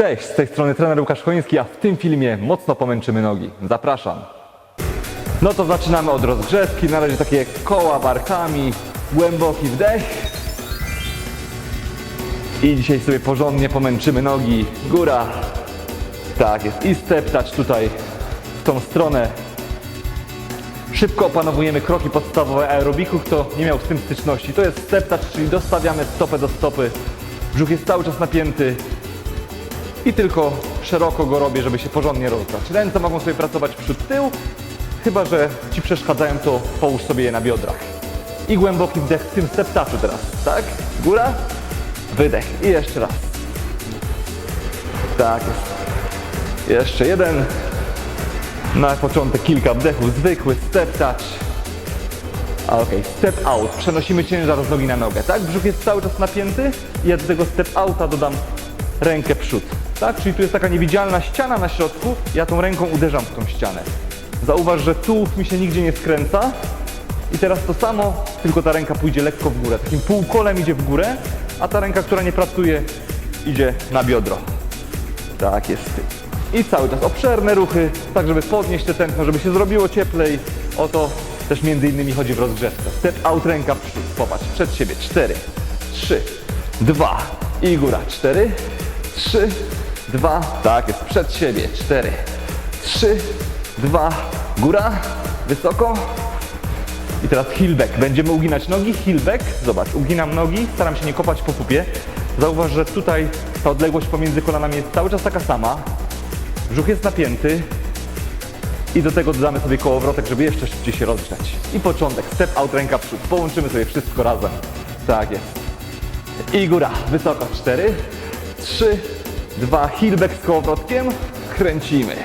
Cześć, z tej strony trener Łukasz Choński, a w tym filmie mocno pomęczymy nogi. Zapraszam. No to zaczynamy od rozgrzewki, na razie takie koła barkami, głęboki wdech. I dzisiaj sobie porządnie pomęczymy nogi, góra. Tak jest, i step touch tutaj w tą stronę. Szybko opanowujemy kroki podstawowe aerobiku, kto nie miał z tym styczności. To jest step touch, czyli dostawiamy stopę do stopy. Brzuch jest cały czas napięty, i tylko szeroko go robię, żeby się porządnie rozgrać. Ręce mogą sobie pracować przód tył, chyba że Ci przeszkadzają, to połóż sobie je na biodrach. I głęboki wdech w tym steptaczu teraz, tak? Góra, wydech i jeszcze raz. Tak jest. Jeszcze jeden. Na początek kilka wdechów, zwykły step touch. A okej, step out. Przenosimy ciężar z nogi na nogę, tak? Brzuch jest cały czas napięty ja do tego step outa dodam rękę przód. Tak? Czyli tu jest taka niewidzialna ściana na środku, ja tą ręką uderzam w tą ścianę. Zauważ, że tułów mi się nigdzie nie skręca i teraz to samo, tylko ta ręka pójdzie lekko w górę. Takim półkolem idzie w górę, a ta ręka, która nie pracuje, idzie na biodro. Tak jest. I cały czas obszerne ruchy, tak żeby podnieść te tętno, żeby się zrobiło cieplej. O to też między innymi chodzi w rozgrzewce. Step out, ręka przód. Popatrz, przed siebie. Cztery, trzy, dwa i góra. Cztery, trzy, dwa. Tak jest, przed siebie. Cztery, trzy, dwa. Góra, wysoko. I teraz heel. Będziemy uginać nogi, heel. Zobacz, uginam nogi, staram się nie kopać po pupie. Zauważ, że tutaj ta odległość pomiędzy kolanami jest cały czas taka sama. Brzuch jest napięty. I do tego dodamy sobie kołowrotek, żeby jeszcze szybciej się rozgrzać. I początek, step out, ręka przód. Połączymy sobie wszystko razem. Tak jest. I góra, wysoko. Cztery, trzy, dwa, heel back z kołowrotkiem. Kręcimy.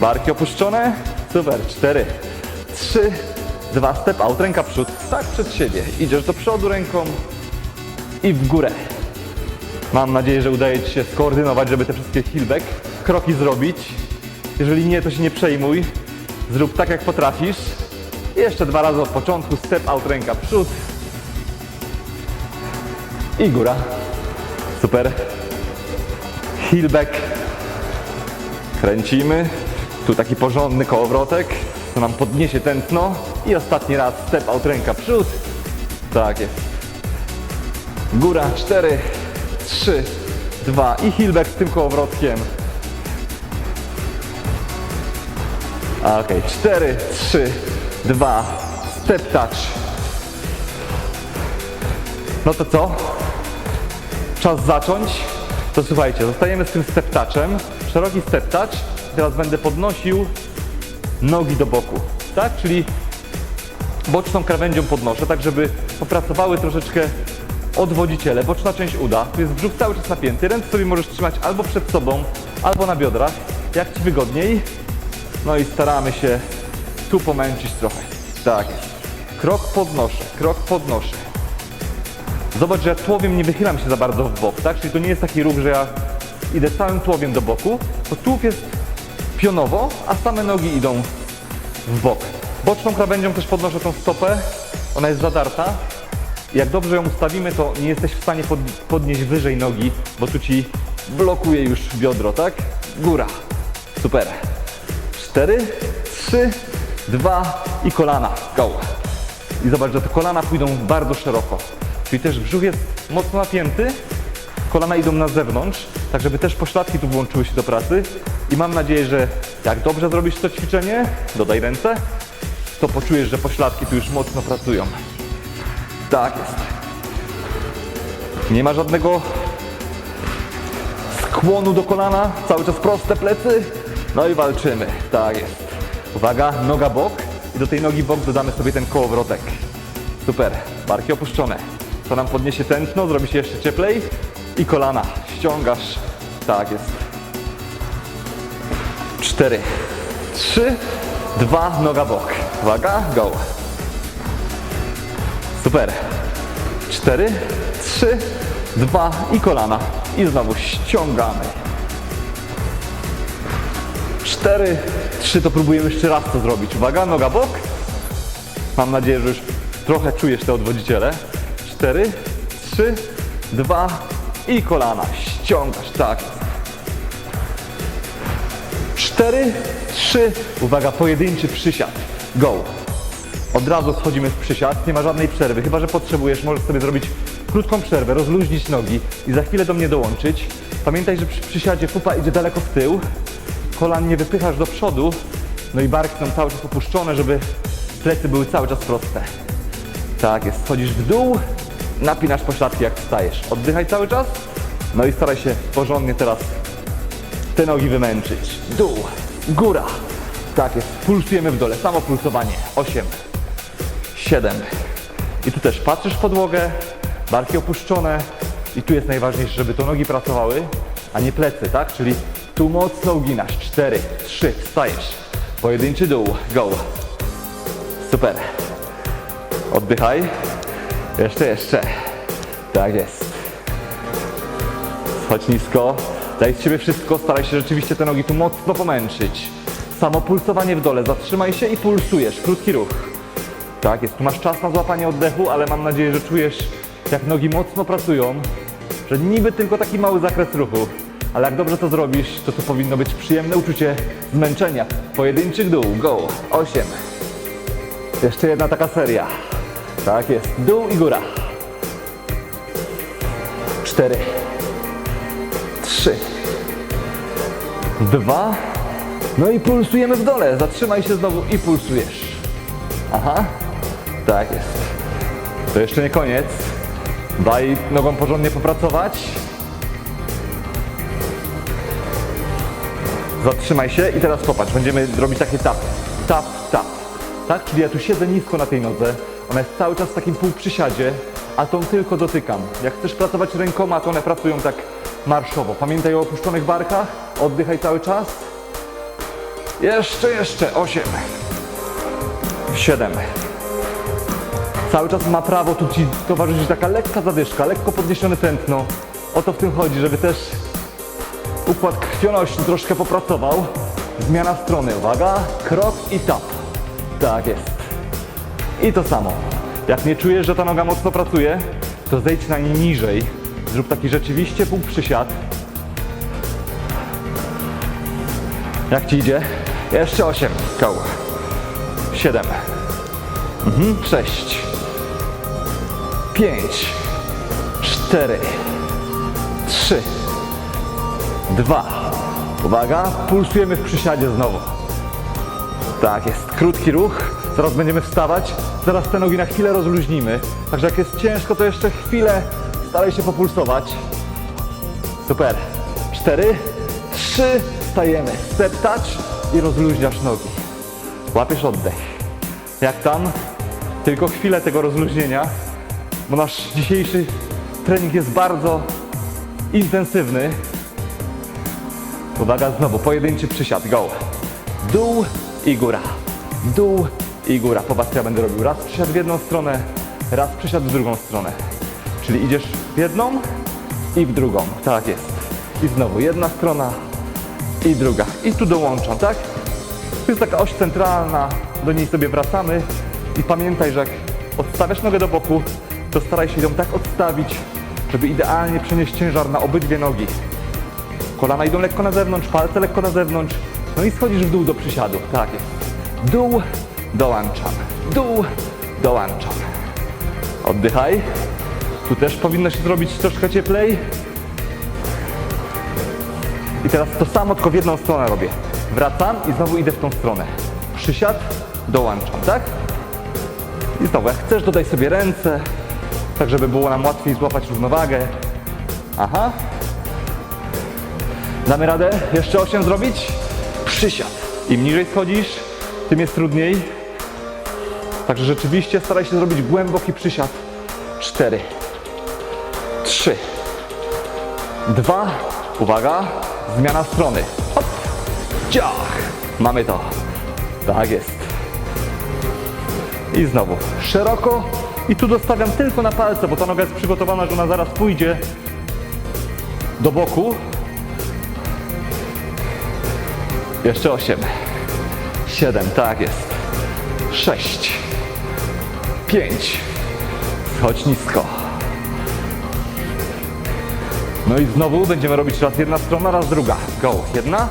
Barki opuszczone. Super. Cztery, trzy, dwa, step out, ręka przód. Tak przed siebie. Idziesz do przodu ręką i w górę. Mam nadzieję, że udaje Ci się skoordynować, żeby te wszystkie heelback kroki zrobić. Jeżeli nie, to się nie przejmuj. Zrób tak, jak potrafisz. Jeszcze dwa razy od początku. Step out, ręka przód. I góra. Super. Heelback. Kręcimy. Tu taki porządny kołowrotek. To nam podniesie tętno. I ostatni raz step out, ręka przód. Tak jest. Góra, 4, 3, 2 i heelback z tym kołowrotkiem. Okej, 4, 3, 2, step touch. No to co? Czas zacząć. To słuchajcie, zostajemy z tym step touchem. Szeroki step touch. Teraz będę podnosił nogi do boku. Tak? Czyli boczną krawędzią podnoszę, tak żeby popracowały troszeczkę odwodziciele, boczna część uda. Tu jest brzuch cały czas napięty, ręce sobie możesz trzymać albo przed sobą, albo na biodrach, jak Ci wygodniej. No i staramy się tu pomęcić trochę. Tak. Krok podnoszę, krok podnoszę. Zobacz, że ja tułowiem nie wychylam się za bardzo w bok, tak? Czyli to nie jest taki ruch, że ja idę całym tułowiem do boku, to tułów jest pionowo, a same nogi idą w bok. Boczną krawędzią też podnoszę tą stopę, ona jest zadarta. Jak dobrze ją ustawimy, to nie jesteś w stanie pod, podnieść wyżej nogi, bo tu ci blokuje już biodro, tak? Góra. Super. Cztery, trzy, dwa i kolana. Go. I zobacz, że te kolana pójdą bardzo szeroko. Czyli też brzuch jest mocno napięty, kolana idą na zewnątrz, tak żeby też pośladki tu włączyły się do pracy. I mam nadzieję, że jak dobrze zrobisz to ćwiczenie, dodaj ręce, to poczujesz, że pośladki tu już mocno pracują. Tak jest. Nie ma żadnego skłonu do kolana, cały czas proste plecy. No i walczymy. Tak jest. Uwaga, noga bok i do tej nogi bok dodamy sobie ten kołowrotek. Super, barki opuszczone. To nam podniesie tętno, zrobi się jeszcze cieplej i kolana ściągasz. Tak jest. Cztery, trzy, dwa, noga bok. Uwaga, go. Super. Cztery, trzy, dwa i kolana. I znowu ściągamy. Cztery, trzy, to próbujemy jeszcze raz to zrobić. Uwaga, noga bok. Mam nadzieję, że już trochę czujesz te odwodziciele. Cztery, trzy, dwa i kolana. Ściągasz, tak. cztery, trzy. Uwaga, pojedynczy przysiad. Go. Od razu schodzimy w przysiad, nie ma żadnej przerwy, chyba że potrzebujesz, możesz sobie zrobić krótką przerwę, rozluźnić nogi i za chwilę do mnie dołączyć. Pamiętaj, że przy przysiadzie pupa idzie daleko w tył, kolan nie wypychasz do przodu, no i barki są cały czas opuszczone, żeby plecy były cały czas proste. Tak jest, schodzisz w dół, napinasz pośladki jak wstajesz. Oddychaj cały czas, no i staraj się porządnie teraz te nogi wymęczyć. Dół, góra. Tak jest, pulsujemy w dole, samo pulsowanie. 8, 7. I tu też patrzysz w podłogę, barki opuszczone. I tu jest najważniejsze, żeby to nogi pracowały, a nie plecy, tak? Czyli tu mocno uginasz. 4, 3, wstajesz. Pojedynczy dół, go. Super. Oddychaj. Jeszcze, jeszcze. Tak jest. Schodź nisko. Daj z siebie wszystko. Staraj się rzeczywiście te nogi tu mocno pomęczyć. Samo pulsowanie w dole. Zatrzymaj się i pulsujesz. Krótki ruch. Tak jest. Tu masz czas na złapanie oddechu, ale mam nadzieję, że czujesz, jak nogi mocno pracują. Że niby tylko taki mały zakres ruchu. Ale jak dobrze to zrobisz, to to powinno być przyjemne uczucie zmęczenia. Pojedynczy dół. Go. 8. Jeszcze jedna taka seria. Tak jest. Dół i góra. Cztery. Trzy. Dwa. No i pulsujemy w dole. Zatrzymaj się znowu i pulsujesz. Aha. Tak jest. To jeszcze nie koniec. Daj nogą porządnie popracować. Zatrzymaj się i teraz popatrz, będziemy robić takie tap, tap, tap. Tak? Czyli ja tu siedzę nisko na tej nodze, ona jest cały czas w takim półprzysiadzie, a tą tylko dotykam. Jak chcesz pracować rękoma, to one pracują tak marszowo. Pamiętaj o opuszczonych barkach, oddychaj cały czas. Jeszcze, jeszcze, osiem. Siedem. Cały czas ma prawo tu Ci towarzyszyć taka lekka zadyszka, lekko podniesione tętno. O to w tym chodzi, żeby też układ krwionośny troszkę popracował. Zmiana strony, uwaga, krok i tap. Tak jest. I to samo. Jak nie czujesz, że ta noga mocno pracuje, to zejdź na niej niżej. Zrób taki rzeczywiście półprzysiad. Jak ci idzie? Jeszcze 8. Koł. 7. Mhm. 6. 5. 4. 3. Dwa. Uwaga, pulsujemy w przysiadzie znowu. Tak jest, krótki ruch. Zaraz będziemy wstawać. Zaraz te nogi na chwilę rozluźnimy. Także jak jest ciężko, to jeszcze chwilę staraj się populsować. Super. Cztery, trzy, stajemy. Step touch i rozluźniasz nogi. Łapiesz oddech. Jak tam? Tylko chwilę tego rozluźnienia, bo nasz dzisiejszy trening jest bardzo intensywny. Uwaga, znowu pojedynczy przysiad, go. Dół i góra. Dół i góra. Popatrz, ja będę robił raz przysiad w jedną stronę, raz przysiad w drugą stronę. Czyli idziesz w jedną i w drugą. Tak jest. I znowu jedna strona i druga. I tu dołączam, tak? Tu jest taka oś centralna, do niej sobie wracamy i pamiętaj, że jak odstawiasz nogę do boku, to staraj się ją tak odstawić, żeby idealnie przenieść ciężar na obydwie nogi. Kolana idą lekko na zewnątrz, palce lekko na zewnątrz. No i schodzisz w dół do przysiadu. Tak jest. Dół, dołączam. Dół, dołączam. Oddychaj. Tu też powinno się zrobić troszkę cieplej. I teraz to samo, tylko w jedną stronę robię. Wracam i znowu idę w tą stronę. Przysiad, dołączam, tak? I znowu, jak chcesz, dodaj sobie ręce, tak żeby było nam łatwiej złapać równowagę. Aha, Damy radę? Jeszcze 8 zrobić? Przysiad. Im niżej schodzisz, tym jest trudniej. Także rzeczywiście staraj się zrobić głęboki przysiad. 4, 3, 2, uwaga, zmiana strony. Hop, ciach. Mamy to. Tak jest. I znowu szeroko. I tu dostawiam tylko na palce, bo ta noga jest przygotowana, że ona zaraz pójdzie do boku. Jeszcze osiem. Siedem, tak jest. Sześć. Pięć. Schodź nisko. No i znowu będziemy robić raz jedna strona, raz druga. Go. Jedna,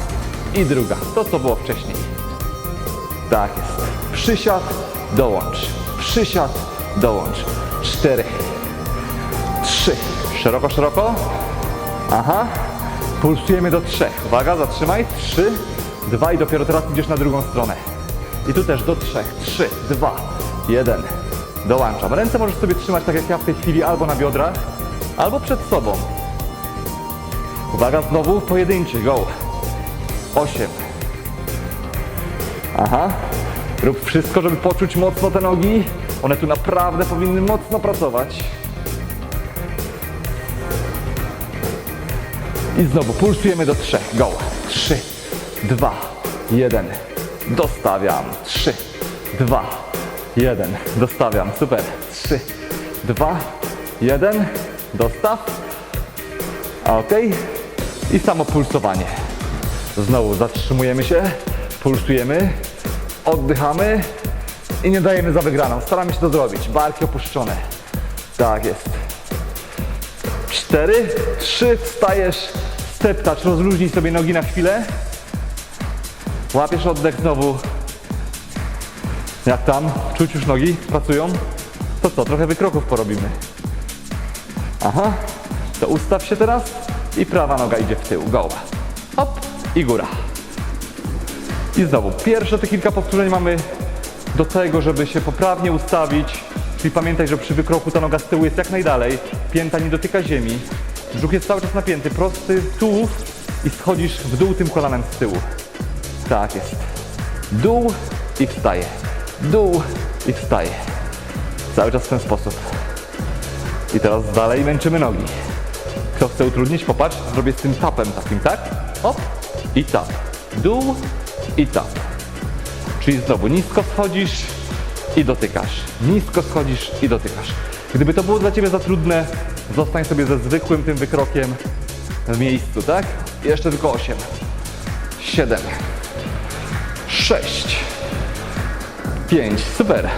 i druga. To, co było wcześniej. Tak jest. Przysiad, dołącz. Przysiad, dołącz. Cztery. Trzy. Szeroko, szeroko. Aha. Pulsujemy do trzech. Uwaga, zatrzymaj. Trzy, dwa i dopiero teraz idziesz na drugą stronę. I tu też do trzech. Trzy, dwa, jeden. Dołączam. Ręce możesz sobie trzymać tak jak ja w tej chwili albo na biodrach, albo przed sobą. Uwaga, znowu pojedynczy. Go. Osiem. Aha. Rób wszystko, żeby poczuć mocno te nogi. One tu naprawdę powinny mocno pracować. I znowu pulsujemy do trzech. Go. Trzy, dwa, jeden. Dostawiam. Trzy, dwa, jeden. Dostawiam. Super. Trzy, dwa, jeden. Dostaw. Ok. I samo pulsowanie. Znowu zatrzymujemy się, pulsujemy, oddychamy i nie dajemy za wygraną. Staramy się to zrobić. Barki opuszczone. Tak jest. Cztery, trzy, wstajesz, step touch, rozluźnij sobie nogi na chwilę. Łapiesz oddech znowu. Jak tam? Czuć już nogi? Pracują? To co, trochę wykroków porobimy. Aha, to ustaw się teraz i prawa noga idzie w tył. Go. Hop i góra. I znowu, pierwsze te kilka powtórzeń mamy do tego, żeby się poprawnie ustawić. Czyli pamiętaj, że przy wykroku ta noga z tyłu jest jak najdalej, pięta nie dotyka ziemi, brzuch jest cały czas napięty, prosty tułów i schodzisz w dół tym kolanem z tyłu. Tak jest. Dół i wstaje. Dół i wstaje. Cały czas w ten sposób. I teraz dalej męczymy nogi. Kto chce utrudnić, popatrz, zrobię z tym tapem takim, tak? Hop i tap. Dół i tap. Czyli znowu nisko schodzisz i dotykasz. Nisko schodzisz i dotykasz. Gdyby to było dla Ciebie za trudne, zostań sobie ze zwykłym tym wykrokiem w miejscu, tak? Jeszcze tylko 8, 7, 6, 5. Super.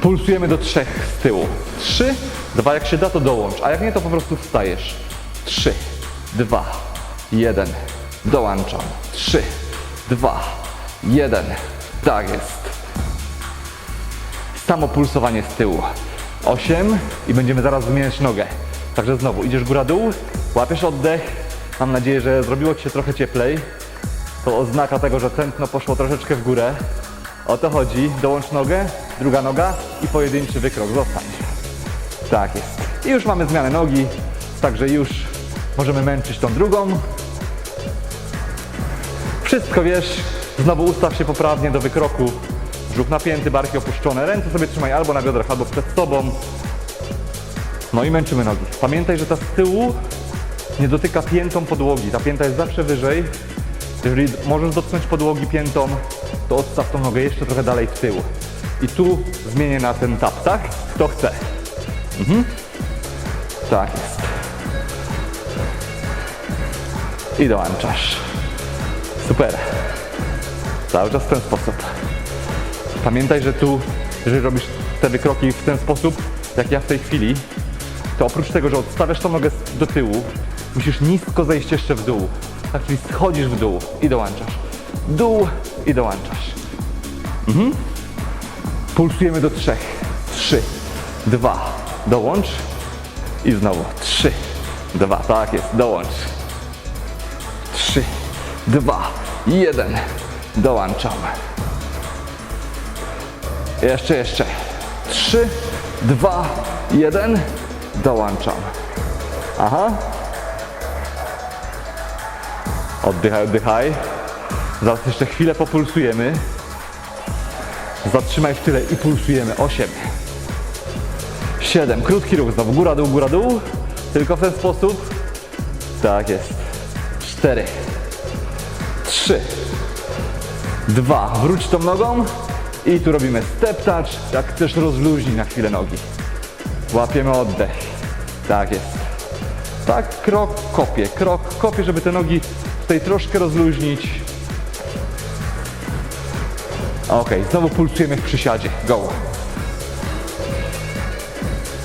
Pulsujemy do trzech z tyłu. Trzy, dwa, jak się da, to dołącz, a jak nie, to po prostu wstajesz. Trzy, dwa, jeden, dołączam. Trzy, dwa, jeden. Tak jest. Samo pulsowanie z tyłu. Osiem i będziemy zaraz zmieniać nogę. Także znowu idziesz góra-dół, łapiesz oddech. Mam nadzieję, że zrobiło Ci się trochę cieplej. To oznaka tego, że tętno poszło troszeczkę w górę. O to chodzi. Dołącz nogę, druga noga i pojedynczy wykrok. Zostań. Tak jest. I już mamy zmianę nogi, także już możemy męczyć tą drugą. Wszystko wiesz. Znowu ustaw się poprawnie do wykroku. Brzuch napięty, barki opuszczone. Ręce sobie trzymaj albo na biodrach, albo przed sobą. No i męczymy nogi. Pamiętaj, że ta z tyłu nie dotyka piętą podłogi. Ta pięta jest zawsze wyżej. Jeżeli możesz dotknąć podłogi piętą, to odstaw tą nogę jeszcze trochę dalej w tył. I tu zmienię na ten tap, tak? Kto chce. Mhm. Tak jest. I dołączasz. Super. Cały czas w ten sposób. Pamiętaj, że tu, jeżeli robisz te wykroki w ten sposób, jak ja w tej chwili, to oprócz tego, że odstawiasz tą nogę do tyłu, musisz nisko zejść jeszcze w dół. Tak, czyli schodzisz w dół i dołączasz. Dół i dołączasz. Mhm. Pulsujemy do trzech. Trzy, dwa, dołącz i znowu. Trzy, dwa, tak jest, dołącz. Trzy, dwa, jeden, dołączam. Jeszcze, jeszcze. Trzy, dwa, jeden, dołączam. Aha. Oddychaj, oddychaj. Zaraz jeszcze chwilę populsujemy. Zatrzymaj w tyle i pulsujemy. 8. 7. Krótki ruch znowu. Góra, dół, góra, dół. Tylko w ten sposób. Tak jest. 4. 3. 2. Wróć tą nogą. I tu robimy step touch. Jak chcesz rozluźnij na chwilę nogi. Łapiemy oddech. Tak jest. Tak, krok, kopię, krok, kopię, żeby te nogi tutaj troszkę rozluźnić. Ok, znowu pulsujemy w przysiadzie. Go.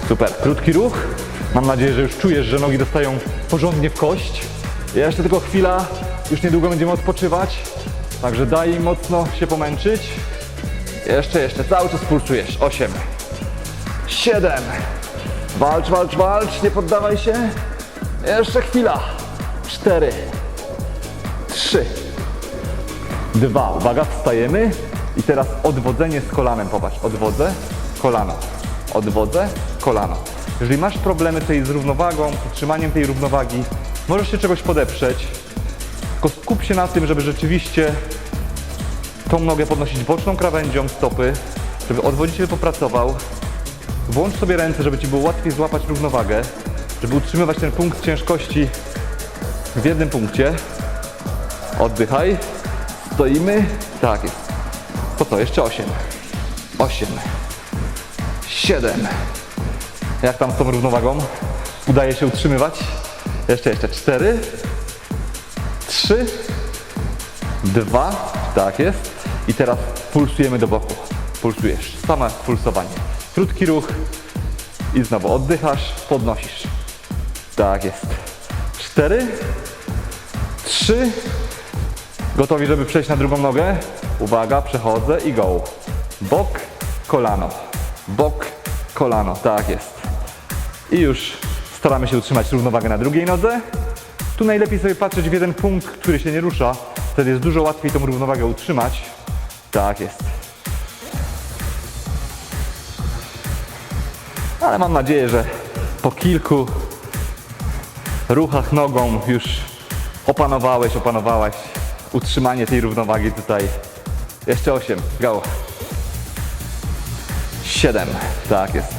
Super, krótki ruch. Mam nadzieję, że już czujesz, że nogi dostają porządnie w kość. Jeszcze tylko chwila, już niedługo będziemy odpoczywać. Także daj im mocno się pomęczyć. Jeszcze, jeszcze, cały czas pulsujesz. 8, 7. Walcz, walcz, walcz, nie poddawaj się. Jeszcze chwila. 4, 3, 2. Uwaga, wstajemy. I teraz odwodzenie z kolanem. Popatrz, odwodzę, kolano. Odwodzę, kolano. Jeżeli masz problemy tutaj z równowagą, z utrzymaniem tej równowagi, możesz się czegoś podeprzeć. Tylko skup się na tym, żeby rzeczywiście tą nogę podnosić boczną krawędzią stopy, żeby odwodziciel popracował. Włącz sobie ręce, żeby Ci było łatwiej złapać równowagę, żeby utrzymywać ten punkt ciężkości w jednym punkcie. Oddychaj. Stoimy. Tak jest. To co? Jeszcze 8. 8. 7. Jak tam z tą równowagą? Udaje się utrzymywać? Jeszcze, jeszcze. 4. 3. Dwa, tak jest. I teraz pulsujemy do boku. Pulsujesz. Same pulsowanie. Krótki ruch i znowu oddychasz, podnosisz. Tak jest. Cztery, trzy. Gotowi, żeby przejść na drugą nogę? Uwaga, przechodzę i go. Bok, kolano. Bok, kolano. Tak jest. I już staramy się utrzymać równowagę na drugiej nodze. Tu najlepiej sobie patrzeć w jeden punkt, który się nie rusza. Wtedy jest dużo łatwiej tą równowagę utrzymać. Tak jest. Ale mam nadzieję, że po kilku ruchach nogą już opanowałeś, opanowałaś utrzymanie tej równowagi tutaj. Jeszcze 8, go. 7, tak jest.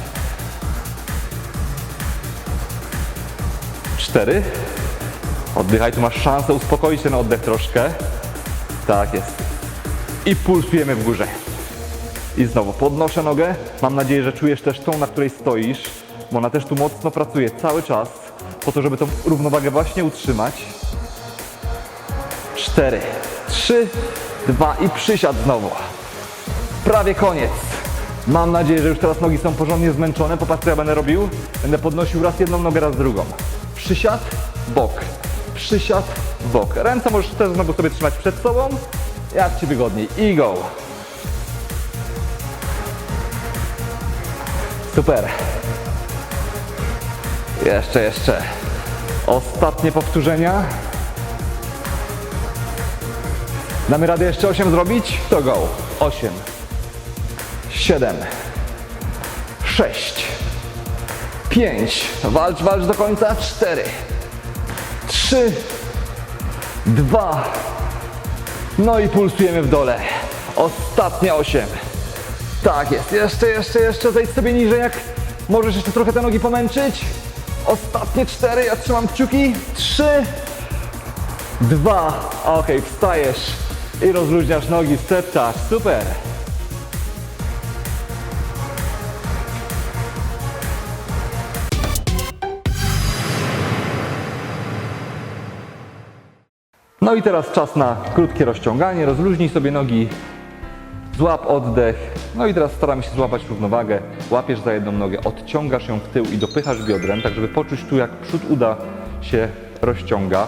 4, Oddychaj, tu masz szansę uspokoić ten oddech troszkę. Tak jest. I pulsujemy w górze. I znowu podnoszę nogę. Mam nadzieję, że czujesz też tą, na której stoisz, bo ona też tu mocno pracuje cały czas po to, żeby tą równowagę właśnie utrzymać. 4, 3, 2 i przysiad znowu. Prawie koniec. Mam nadzieję, że już teraz nogi są porządnie zmęczone. Popatrz, co ja będę robił. Będę podnosił raz jedną nogę, raz drugą. Przysiad, bok. Przysiad, bok. Ręce możesz też znowu sobie trzymać przed sobą, jak Ci wygodniej. I go. Super. Jeszcze, jeszcze. Ostatnie powtórzenia. Damy radę jeszcze 8 zrobić? To go. 8. 7. 6. 5. Walcz, walcz do końca. 4. 3. 2. No i pulsujemy w dole. Ostatnie 8. Tak jest. Jeszcze, jeszcze, jeszcze. Zejdź sobie niżej, jak możesz jeszcze trochę te nogi pomęczyć. Ostatnie 4. Ja trzymam kciuki. 3. Dwa. Ok, wstajesz i rozluźniasz nogi w steptach. Super. No i teraz czas na krótkie rozciąganie. Rozluźnij sobie nogi, złap oddech. No i teraz staramy się złapać równowagę. Łapiesz za jedną nogę, odciągasz ją w tył i dopychasz biodrem, tak żeby poczuć tu, jak przód uda się rozciąga.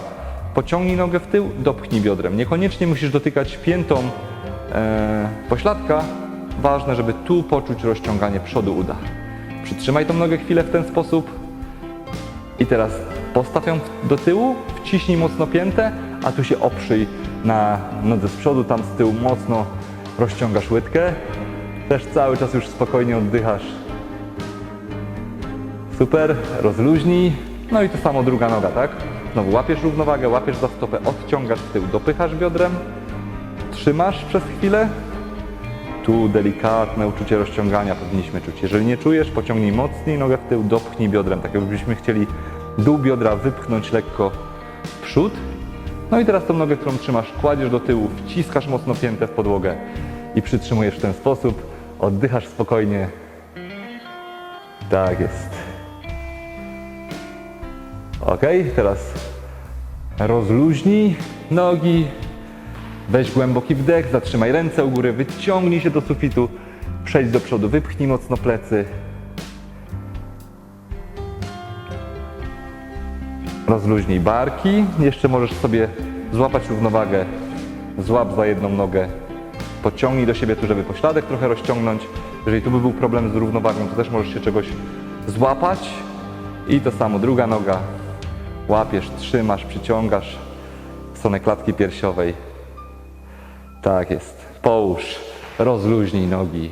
Pociągnij nogę w tył, dopchnij biodrem. Niekoniecznie musisz dotykać piętą e, pośladka. Ważne, żeby tu poczuć rozciąganie przodu uda. Przytrzymaj tą nogę chwilę w ten sposób. I teraz postaw ją do tyłu, wciśnij mocno piętę, a tu się oprzyj na nodze z przodu, tam z tyłu mocno rozciągasz łydkę. Też cały czas już spokojnie oddychasz. Super, rozluźnij. No i to samo druga noga, tak? Znowu łapiesz równowagę, łapiesz za stopę, odciągasz w tył, dopychasz biodrem, trzymasz przez chwilę. Tu delikatne uczucie rozciągania powinniśmy czuć. Jeżeli nie czujesz, pociągnij mocniej nogę w tył, dopchnij biodrem, tak jakbyśmy chcieli dół biodra wypchnąć lekko w przód. No i teraz tą nogę, którą trzymasz, kładziesz do tyłu, wciskasz mocno piętę w podłogę i przytrzymujesz w ten sposób. Oddychasz spokojnie. Tak jest. Ok, teraz rozluźnij nogi, weź głęboki wdech, zatrzymaj ręce u góry, wyciągnij się do sufitu, przejdź do przodu, wypchnij mocno plecy. Rozluźnij barki. Jeszcze możesz sobie złapać równowagę. Złap za jedną nogę. Podciągnij do siebie tu, żeby pośladek trochę rozciągnąć. Jeżeli tu by był problem z równowagą, to też możesz się czegoś złapać. I to samo, druga noga. Łapiesz, trzymasz, przyciągasz w stronę klatki piersiowej. Tak jest. Połóż, rozluźnij nogi.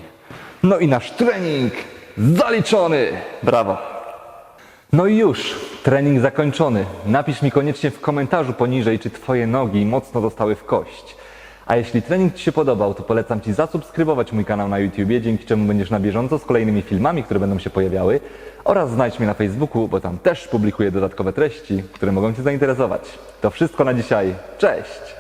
No i nasz trening zaliczony. Brawo. No i już, trening zakończony. Napisz mi koniecznie w komentarzu poniżej, czy Twoje nogi mocno zostały w kość. A jeśli trening Ci się podobał, to polecam Ci zasubskrybować mój kanał na YouTubie, dzięki czemu będziesz na bieżąco z kolejnymi filmami, które będą się pojawiały oraz znajdź mnie na Facebooku, bo tam też publikuję dodatkowe treści, które mogą Cię zainteresować. To wszystko na dzisiaj. Cześć!